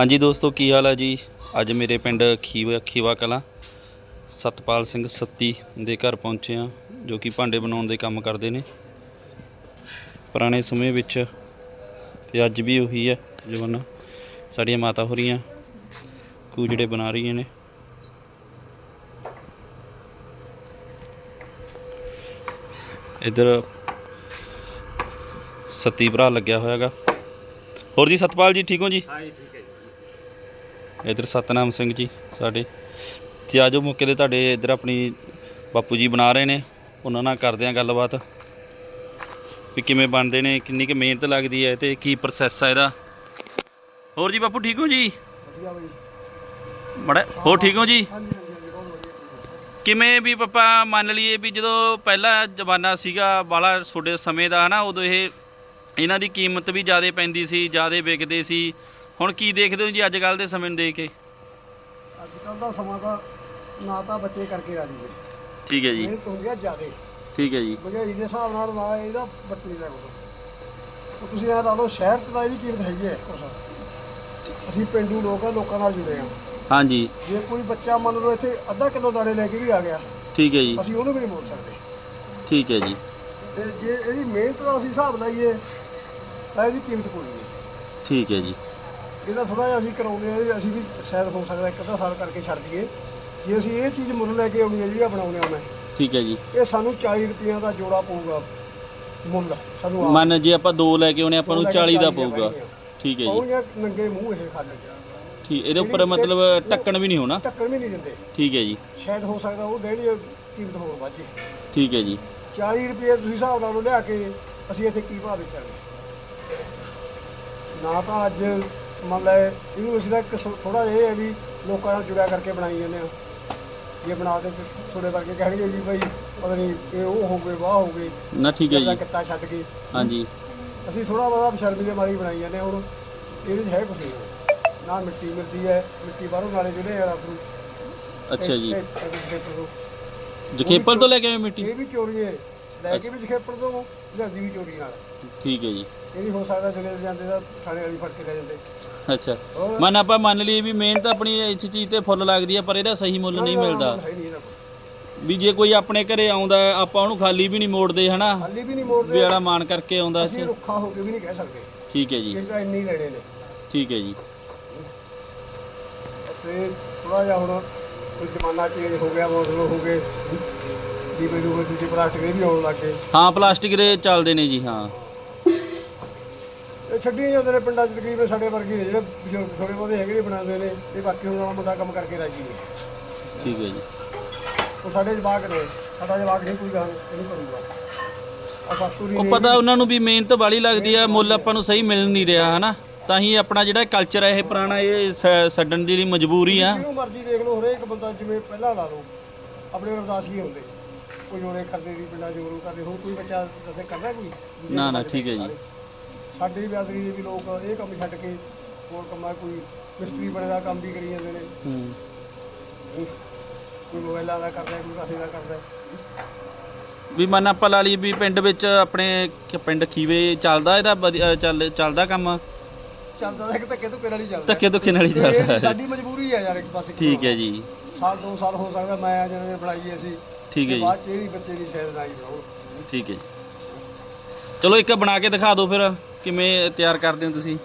ਹਾਂਜੀ ਦੋਸਤੋ, ਕੀ ਹਾਲ ਹੈ ਜੀ? ਅੱਜ ਮੇਰੇ ਪਿੰਡ ਖੀਵਾ ਖੀਵਾ ਕਲਾਂ ਸਤਪਾਲ ਸਿੰਘ ਸੱਤੀ ਦੇ ਘਰ ਪਹੁੰਚੇ ਆ ਜੋ ਕਿ ਭਾਂਡੇ ਬਣਾਉਣ ਦੇ ਕੰਮ ਕਰਦੇ ਨੇ। ਪੁਰਾਣੇ ਸਮੇਂ ਵਿੱਚ ਤੇ ਅੱਜ ਵੀ ਉਹੀ ਹੈ, ਜਵਾਨਾ। ਸਾਡੀਆਂ ਮਾਤਾ ਹੋਰੀਆਂ ਕੂਜੜੇ ਬਣਾ ਰਹੀਆਂ ਨੇ। ਇੱਧਰ ਸੱਤੀ ਭਰਾ ਲੱਗਿਆ ਹੋਇਆਗਾ। ਹੋਰ ਜੀ, ਸਤਪਾਲ ਜੀ, ਠੀਕ ਹੋ ਜੀ? ਹਾਂ ਜੀ, ਠੀਕ ਹੈ ਜੀ। ਇਧਰ ਸਤਨਾਮ ਸਿੰਘ ਜੀ ਸਾਡੇ। ਤੇ ਆਜੋ ਮੌਕੇ ਤੇ ਤੁਹਾਡੇ ਇਧਰ ਆਪਣੀ ਬਾਪੂ ਜੀ ਬਣਾ ਰਹੇ ਨੇ ਉਹਨਾਂ ਨਾਲ ਕਰਦੇ ਆ ਗੱਲਬਾਤ। ਵੀ ਕਿਵੇਂ ਬਣਦੇ ਨੇ ਕਿੰਨੀ ਕੁ ਮਿਹਨਤ ਲੱਗਦੀ ਹੈ ਤੇ ਕੀ ਪ੍ਰੋਸੈਸ ਆ ਇਹਦਾ। ਹੋਰ ਜੀ ਬਾਪੂ ਠੀਕ ਹੋ ਜੀ? ਵਧੀਆ ਬਈ। ਮੜਾ ਹੋਰ ਠੀਕ ਹੋ ਜੀ? ਹਾਂਜੀ ਹਾਂਜੀ ਹਾਂਜੀ ਬਹੁਤ ਵਧੀਆ ਤੁਸੀਂ ਕਿਵੇਂ ਵੀ ਪਾਪਾ ਮੰਨ ਲਈਏ ਵੀ ਜਦੋਂ ਪਹਿਲਾ ਜ਼ਮਾਨਾ ਸੀਗਾ ਬਾਲਾ ਛੋਟੇ ਸਮੇਂ ਦਾ ਹਨਾ ਉਦੋਂ ਇਹ ਇਹਨਾਂ ਦੀ ਕੀਮਤ ਵੀ ਜ਼ਿਆਦਾ ਪੈਂਦੀ ਸੀ ਜ਼ਿਆਦਾ ਵਿਕਦੇ ਸੀ। ਹੁਣ ਕੀ ਦੇਖਦੇ ਹੋ ਜੀ ਅੱਜ ਕੱਲ ਦੇ ਸਮੇਂ ਨੂੰ ਦੇਖ ਕੇ। ਅੱਜ ਕੱਲ ਦਾ ਸਮਾਂ ਤਾਂ ਨਾ ਤਾਂ ਬੱਚੇ ਕਰਕੇ ਰਾਜੀ ਨੇ। ਠੀਕ ਹੈ ਜੀ। ਮਿਹਨਤ ਹੁੰਦੀ ਆ ਜ਼ਿਆਦੇ। ਠੀਕ ਹੈ ਜੀ। ਮਹਿੰਗਾਈ ਦੇ ਹਿਸਾਬ ਨਾਲ ਨਾ ਇਹਦਾ ਬੱਟੀ ਦਾ ਕੁਛ। ਤੁਸੀਂ ਇਹ ਲਾ ਲਓ ਸ਼ਹਿਰ 'ਚ ਤਾਂ ਇਹਦੀ ਕੀਮਤ ਹੈਗੀ ਹੈ ਕੁਛ। ਅਸੀਂ ਪਿੰਡੂ ਲੋਕ ਆ ਲੋਕਾਂ ਨਾਲ ਜੁੜੇ ਆ। ਹਾਂਜੀ। ਜੇ ਕੋਈ ਬੱਚਾ ਮੰਨ ਲਓ ਇੱਥੇ ਅੱਧਾ ਕਿਲੋ ਦਾਣੇ ਲੈ ਕੇ ਵੀ ਆ ਗਿਆ ਠੀਕ ਹੈ ਜੀ। ਅਸੀਂ ਉਹਨੂੰ ਵੀ ਨਹੀਂ ਮੋੜ ਸਕਦੇ। ਠੀਕ ਹੈ ਜੀ। ਤੇ ਜੇ ਇਹਦੀ ਮਿਹਨਤ ਦਾ ਅਸੀਂ ਹਿਸਾਬ ਲਾਈਏ ਤਾਂ ਇਹਦੀ ਕੀਮਤ ਕੋਈ ਨਹੀਂ। ਠੀਕ ਹੈ ਜੀ। ਇਹਦਾ ਥੋੜਾ ਜਿਹਾ ਅਸੀਂ ਕਰਾਉਂਦੇ ਆ ਅਸੀਂ ਵੀ ਸ਼ਾਇਦ ਹੋ ਸਕਦਾ ਇੱਕ ਅੱਧਾ ਸਾਲ ਕਰਕੇ ਛੱਡ ਦਈਏ ਜੇ ਅਸੀਂ ਇਹ ਚੀਜ਼ ਮੁੱਲ ਲੈ ਕੇ ਆਉਣੀ ਹੈ ਜਿਹੜੀ ਆ ਬਣਾਉਣੇ ਆ ਮੈਂ ਠੀਕ ਹੈ ਜੀ। ਇਹ ਸਾਨੂੰ 40 ਰੁਪਈਆਂ ਦਾ ਜੋੜਾ ਪਊਗਾ ਮੁੱਲ ਸਾਨੂੰ ਆਪ। ਮੰਨ ਜੇ ਆਪਾਂ ਦੋ ਲੈ ਕੇ ਆਉਣੇ ਆਪਾਂ ਨੂੰ ਦੋ ਲੈ ਕੇ 40 ਦਾ 40 ਦੀਆਂ ਪਊਗਾ। ਠੀਕ ਹੈ ਜੀ। ਪਾਉਣੀਆਂ ਨੰਗੇ ਮੂੰਹ ਇਹ ਖਾਲੀ ਠੀਕ ਇਹਦੇ ਉੱਪਰ ਮਤਲਬ ਢੱਕਣ ਵੀ ਨਹੀਂ ਹੋਣਾ? ਟੱਕਰ ਵੀ ਨਹੀਂ ਦਿੰਦੇ। ਠੀਕ ਹੈ ਜੀ। ਸ਼ਾਇਦ ਹੋ ਸਕਦਾ ਉਹ ਦੇਣੀ ਕੀਮਤ ਹੋਰ ਵਾਜੇ ਠੀਕ ਹੈ ਜੀ। 40 ਰੁਪਏ ਤੁਸੀਂ ਹਿਸਾਬ ਨਾਲ ਲਿਆ ਕੇ ਅਸੀਂ ਇੱਥੇ ਕੀ ਭਾਅ ਵੇਚਾਂਗੇ? ਨਾ ਤਾਂ ਅੱਜ ਮੰਨ ਲੈ ਇਹਨੂੰ ਅਸੀਂ ਤਾਂ ਥੋੜਾ ਜਿਹਾ ਇਹ ਹੈ ਵੀ ਲੋਕਾਂ ਨਾਲ ਜੁੜਿਆ ਕਰਕੇ ਬਣਾਈ ਜਾਂਦੇ ਆ। ਜੇ ਬਣਾ ਦੇ ਤੇ ਥੋੜੇ ਵਰਗੇ ਕਹਿਣਗੇ ਜੀ ਭਾਈ ਪਤਾ ਨਹੀਂ ਇਹ ਉਹ ਹੋ ਗਏ ਵਾਹ ਹੋ ਗਏ। ਨਾ ਠੀਕ ਹੈ ਜੀ ਕਿੱਤਾ ਛੱਡ ਕੇ ਹਾਂਜੀ। ਅਸੀਂ ਥੋੜਾ ਬਹੁਤਾ ਸ਼ਰਮੀ ਦੇ ਮਾਰੀ ਬਣਾਈ ਜਾਂਦੇ ਹੁਣ ਇਹਦੇ 'ਚ ਹੈ ਨਹੀਂ। ਨਾ ਮਿੱਟੀ ਮਿਲਦੀ ਹੈ ਮਿੱਟੀ ਬਾਹਰੋਂ ਨਾਲੇ ਜਿਹੜੇ ਆ ਨੂੰ। ਅੱਛਾ ਜੀ। ਜਖੇਪਲ ਤੋਂ ਲੈ ਕੇ ਆਏ ਮਿੱਟੀ? ਇਹ ਵੀ ਚੋਰੀ ਹੈ। ਲੈ ਕੇ ਵੀ ਜਖੇਪਲ ਤੋਂ ਲਿਆਂਦੀ ਵੀ ਚੋਰੀ ਨਾਲ। ਠੀਕ ਹੈ ਜੀ। ਇਹ ਵੀ ਹੋ ਸਕਦਾ ਦਿਨੇ ਜਾਂਦੇ ਤਾਂ ਥਾਣੇ ਵਾਲੀ ਫੜ ਕੇ ਲੈ ਜਾਂਦੇ। ਅੱਛਾ। ਹੋਰ? ਮੰਨ ਆਪਾਂ ਮੰਨ ਲਈਏ ਵੀ ਮਿਹਨਤ ਆਪਣੀ ਇਸ ਚੀਜ਼ ਤੇ ਫੁੱਲ ਲੱਗਦੀ ਹੈ ਪਰ ਇਹਦਾ ਸਹੀ ਮੁੱਲ ਨਹੀਂ ਮਿਲਦਾ। ਹੈ ਨਹੀਂ ਇਹਦਾ। ਵੀ ਜੇ ਕੋਈ ਆਪਣੇ ਘਰੇ ਆਉਂਦਾ ਹੈ, ਆਪਾਂ ਉਹਨੂੰ ਖਾਲੀ ਵੀ ਨਹੀਂ ਮੋੜਦੇ ਹਨਾ? ਹਾਲੀ ਵੀ ਨਹੀਂ ਵੀ ਮੋੜਦੇ ਵਾਲਾ ਮਾਨ ਕਰਕੇ ਆਉਂਦਾ ਅਸੀਂ ਇੱਥੇ। ਰੁੱਖਾ ਹੋ ਕੇ ਵੀ ਨਹੀਂ ਕਹਿ ਸਕਦੇ। ਠੀਕ ਹੈ ਜੀ। ਇਸ ਦਾ ਇੰਨੇ ਹੀ ਲੈਣੇ ਨੇ। ਠੀਕ ਹੈ ਜੀ। ਅਸੀਂ ਥੋੜਾ ਜਿਹਾ ਹੁਣ ਕੋਈ ਜ਼ਮਾਨਾ ਚੇਂਜ ਹੋ ਗਿਆ ਮਾਡਲ ਹੋ ਗਏ। ਦੀਵੇ ਦੂਵੇ ਦੂਜੇ ਪਲਾਸਟਿਕ ਦੇ ਵੀ ਆਉਣ ਲੱਗ ਗਏ। ਹਾਂ ਪਲਾਸਟਿਕ ਦੇ ਚੱਲਦੇ ਨੇ ਜੀ ਹਾਂ। ਇਹ ਛੱਡੀ ਜਾਂਦੇ ਨੇ ਪਿੰਡਾਂ 'ਚ ਤਕਰੀਬਨ ਸਾਡੇ ਵਰਗੇ ਨੇ ਜਿਹੜੇ ਬਜ਼ੁਰਗ ਥੋੜੇ ਬਹੁਤੇ ਹੈਗੇ ਨੇ ਬਣਾਉਂਦੇ ਨੇ ਇਹ ਬਾਕੀ ਹੁਣ ਵਾਲਾ ਮੁੰਡਾ ਕੰਮ ਕਰਕੇ ਰਾਜੀ ਨੇ ਠੀਕ ਹੈ ਜੀ। ਉਹ ਸਾਡੇ ਜਵਾਕ ਨੇ ਸਾਡਾ ਜਵਾਕ ਨਹੀਂ ਕੋਈ ਗੱਲ ਇਹਨੂੰ ਕਰੂਗਾ ਆ ਉਹ ਪਤਾ ਉਹਨਾਂ ਨੂੰ ਵੀ ਮਿਹਨਤ ਵਾਲੀ ਲੱਗਦੀ ਆ ਮੁੱਲ ਆਪਾਂ ਨੂੰ ਸਹੀ ਮਿਲ ਨਹੀਂ ਰਿਹਾ ਹਨਾ? ਤਾਂ ਹੀ ਆਪਣਾ ਜਿਹੜਾ ਕਲਚਰ ਹੈ ਇਹ ਪੁਰਾਣਾ ਇਹ ਸ- ਛੱਡਣ ਦੀ ਲਈ ਮਜਬੂਰੀ ਆ। ਜਿਹਨੂੰ ਮਰਜ਼ੀ ਦੇਖ ਲਓ ਹਰੇਕ ਬੰਦਾ ਜਿਵੇਂ ਪਹਿਲਾਂ ਲਾ ਲਓ ਆਪਣੇ ਅਰਦਾਸ ਕੀ ਹੁੰਦੇ। ਕੋਈ ਜੋੜੇ ਕਰਦੇ ਸੀ ਪਿੰਡਾਂ ਜੋਰੂ ਕਰਦੇ ਹੁਣ ਕੋਈ ਬੱਚਾ ਦੱਸੇ ਕਰਦਾ ਕੋਈ? ਦੂਜੇ ਨਾ, ਨਾ, ਠੀਕ ਹੈ ਜੀ। ਸਾਡੇ ਬਿਆਦਰੀ ਦੇ ਵੀ ਲੋਕ ਇਹ ਕੰਮ ਛੱਡ ਕੇ ਹੋਰ ਕੰਮਾਂ ਕੋਈ ਮਿਸਤਰੀ ਬਣੇ ਦਾ ਕੰਮ ਵੀ ਕਰੀ ਜਾਂਦੇ ਨੇ। ਹੂੰ। ਕੋਈ ਮੋਬਾਈਲਾਂ ਦਾ ਕਰਦਾ ਕੋਈ ਕਾਸੇ ਦਾ ਕਰਦਾ। ਵੀ ਮਨ ਆਪਾਂ ਲਾ ਲਈ ਵੀ ਪਿੰਡ ਵਿੱਚ ਆਪਣੇ ਕਿ ਪਿੰਡ ਖੀਵੇ ਚੱਲਦਾ ਇਹਦਾ ਵਧੀਆ- ਚੱਲ ਚੱਲਦਾ ਕੰਮ? ਚੱਲਦਾ ਤਾਂ ਇੱਕ ਧੱਕੇ ਧੁੱਕੇ ਨਾਲ ਹੀ ਚੱਲਦਾ। ਧੱਕੇ ਧੁੱਕੇ ਨਾਲ ਹੀ ਇਹ ਚੱਲਦਾ। ਹੈ। ਸਾਡੀ ਮਜਬੂਰੀ ਹੈ ਯਾਰ ਇੱਕ ਪਾਸੇ। ਠੀਕ ਹੈ ਜੀ। ਸਾਲ ਦੋ ਸਾਲ ਹੋ ਸਕਦਾ ਮੈਂ ਜਦੋਂ ਬਣਾਈਏ ਅਸੀਂ। ਠੀਕ ਹੈ ਜੀ। ਬਾਅਦ ਚ ਇਹ ਵੀ ਬੱਚੇ ਦੀ ਸ਼ਾਇਦ ਨਾ ਹੀ ਠੀਕ ਹੈ ਜੀ। ਚਲੋ ਇੱਕ ਬਣਾ ਕੇ ਦਿਖਾ ਦਿਓ ਫਿਰ। ਕਿਵੇਂ ਤਿਆਰ ਕਰਦੇ ਹੋ ਤੁਸੀਂ?